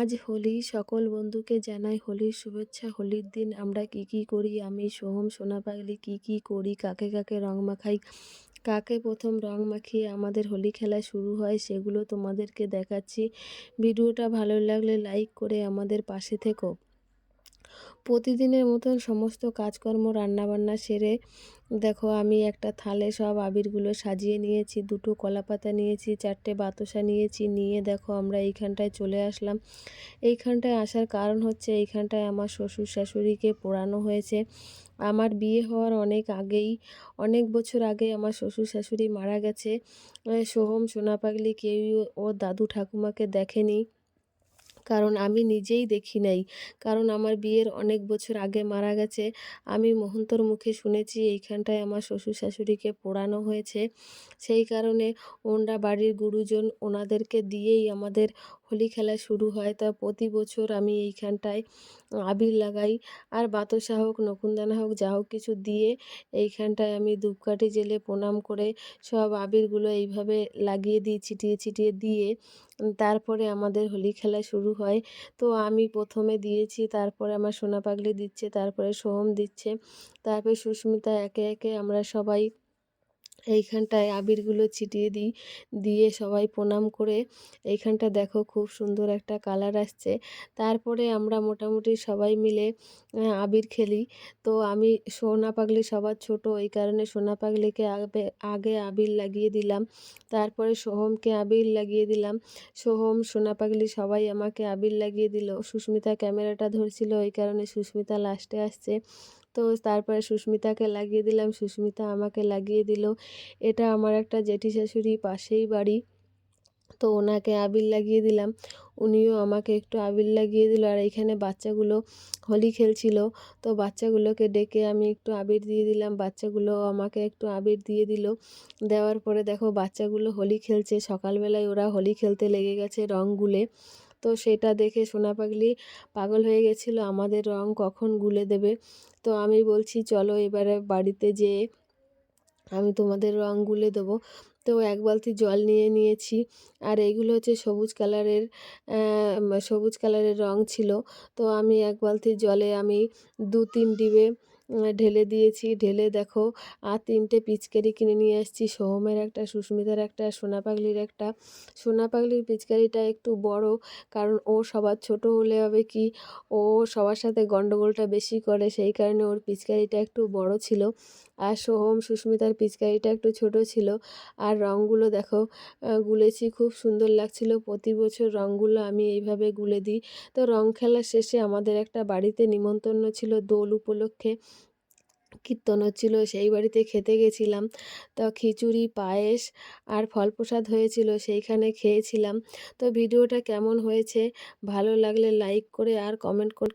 আজ হোলি, সকল বন্ধুকে জানাই হোলির শুভেচ্ছা। হোলির দিন আমরা কি কি করি? আমি সোহম সোনা পাগলি, কি কি করি? কাকে কাকে রং মাখাই? কাকে প্রথম রং মাখিয়ে আমাদের হোলি খেলা শুরু হয় সেগুলো তোমাদেরকে দেখাচ্ছি। ভিডিওটা ভালো লাগলে লাইক করে আমাদের পাশে থেকো। প্রতিদিনের মতন সমস্ত কাজকর্ম, রান্নাবান্না সেরে দেখো আমি একটা থালে সব আবিরগুলো সাজিয়ে নিয়েছি, দুটো কলাপাতা নিয়েছি, চারটে বাতাসা নিয়েছি, নিয়ে দেখো আমরা এইখানটায় চলে আসলাম। এইখানটায় আসার কারণ হচ্ছে এইখানটায় আমার শ্বশুর শাশুড়িকে পোড়ানো হয়েছে। আমার বিয়ে হওয়ার অনেক আগেই, অনেক বছর আগে আমার শ্বশুর শাশুড়ি মারা গেছে। সোহম সোনা পাগলি কেউই ও দাদু ঠাকুমাকে দেখেনি। কারণ আমি নিজেই দেখি নাই। কারণ আমার বিয়ের অনেক বছর আগে মারা গেছে। আমি মহন্তর মুখে শুনেছি এইখানটায় আমার শ্বশুর শাশুড়িকে পোড়ানো হয়েছে। সেই কারণে ওনরা বাড়ির গুরুজন ওনাদেরকে দিয়েই আমাদের হোলি খেলা শুরু হয়। তা প্রতি বছর আমি এইখানটায় আবির লাগাই। আর বাতাসা হোক নকুনদানা হোক, যা হোক কিছু দিয়ে এইখানটায় আমি ধূপকাঠি জেলে প্রণাম করে সব আবিরগুলো এইভাবে লাগিয়ে দিই, ছিটিয়ে ছিটিয়ে দিয়ে তারপরে আমাদের হোলি খেলা শুরু হয়। তো আমি প্রথমে দিয়েছি, তারপরে আমার সোনা পাগলি দিচ্ছে, তারপরে সোহম দিচ্ছে, তারপরে সুস্মিতা একে একে আমরা সবাই এইখানটায় আবিরগুলো ছিটিয়ে দিই, দিয়ে সবাই প্রণাম করে, এইখানটা দেখো খুব সুন্দর একটা কালার আসছে। তারপরে আমরা মোটামুটি সবাই মিলে আবির খেলি। তো আমি সোনা পাগলি সবার ছোট, এই কারণে সোনা পাগলিকে আগে আগে আবির লাগিয়ে দিলাম। তারপরে সোহমকে আবির লাগিয়ে দিলাম। সোহম, সোনা পাগলি সবাই আমাকে আবির লাগিয়ে দিল। সুস্মিতা ক্যামেরাটা ধরছিল ওই কারণে সুস্মিতা লাস্টে আসছে। তো তারপরে সুস্মিতাকে লাগিয়ে দিলাম। সুস্মিতা আমাকে লাগিয়ে দিল। এটা আমার একটা জেঠি শাশুড়ি পাশেই বাড়ি। তো ওনাকে আবির লাগিয়ে দিলাম। উনিও আমাকে একটু আবির লাগিয়ে দিল। আর এখানে বাচ্চাগুলো হোলি খেলছিল। তো বাচ্চাগুলোকে ডেকে আমি একটু আবির দিয়ে দিলাম। বাচ্চাগুলো আমাকে একটু আবির দিয়ে দিল। দেওয়ার পরে দেখো বাচ্চাগুলো হোলি খেলছে। সকালবেলায় ওরা হোলি খেলতে লেগে গেছে রং গুলে তো সেটা দেখে সোনা পাগলি পাগল হয়ে গেছিল, আমাদের রং কখন গুলে দেবে? তো আমি বলছি, চলো এবারে বাড়িতে যেয়ে আমি তোমাদের রং গুলে দেবো। তো এক বালতি জল নিয়ে নিয়েছি, আর এইগুলো হচ্ছে সবুজ কালারের সবুজ কালারের রং ছিল। তো আমি এক বালতি জলে আমি দু তিন ডিবে ঢেলে দিয়েছি। ঢেলে দেখো, আর তিনটে পিচকারি কিনে নিয়ে আসছি। সোহমের একটা, সুস্মিতার একটা, সোনা পাগলির একটা। সোনা পাগলির পিচকারিটা একটু বড়, কারণ ও সবার ছোট হলে হবে কি? ও সবার সাথে গণ্ডগোলটা বেশি করে, সেই কারণে ওর পিচকারিটা একটু বড় ছিল। আর সোহম সুস্মিতার পিচকারিটা একটু ছোট ছিল। আর রঙগুলো দেখো গুলেছি, খুব সুন্দর লাগছিল। প্রতি বছর রঙগুলো আমি এইভাবে গুলে দিই। তো রং খেলার শেষে আমাদের একটা বাড়িতে নিমন্ত্রণ ছিল দোল উপলক্ষে। কীর্তন হচ্ছিল, সেই বাড়িতে খেতে গেছিলাম। তো খিচুড়ি, পায়েস আর ফল প্রসাদ হয়েছিল, সেইখানে খেয়েছিলাম। তো ভিডিওটা কেমন হয়েছে, ভালো লাগলে লাইক করে আর কমেন্ট করে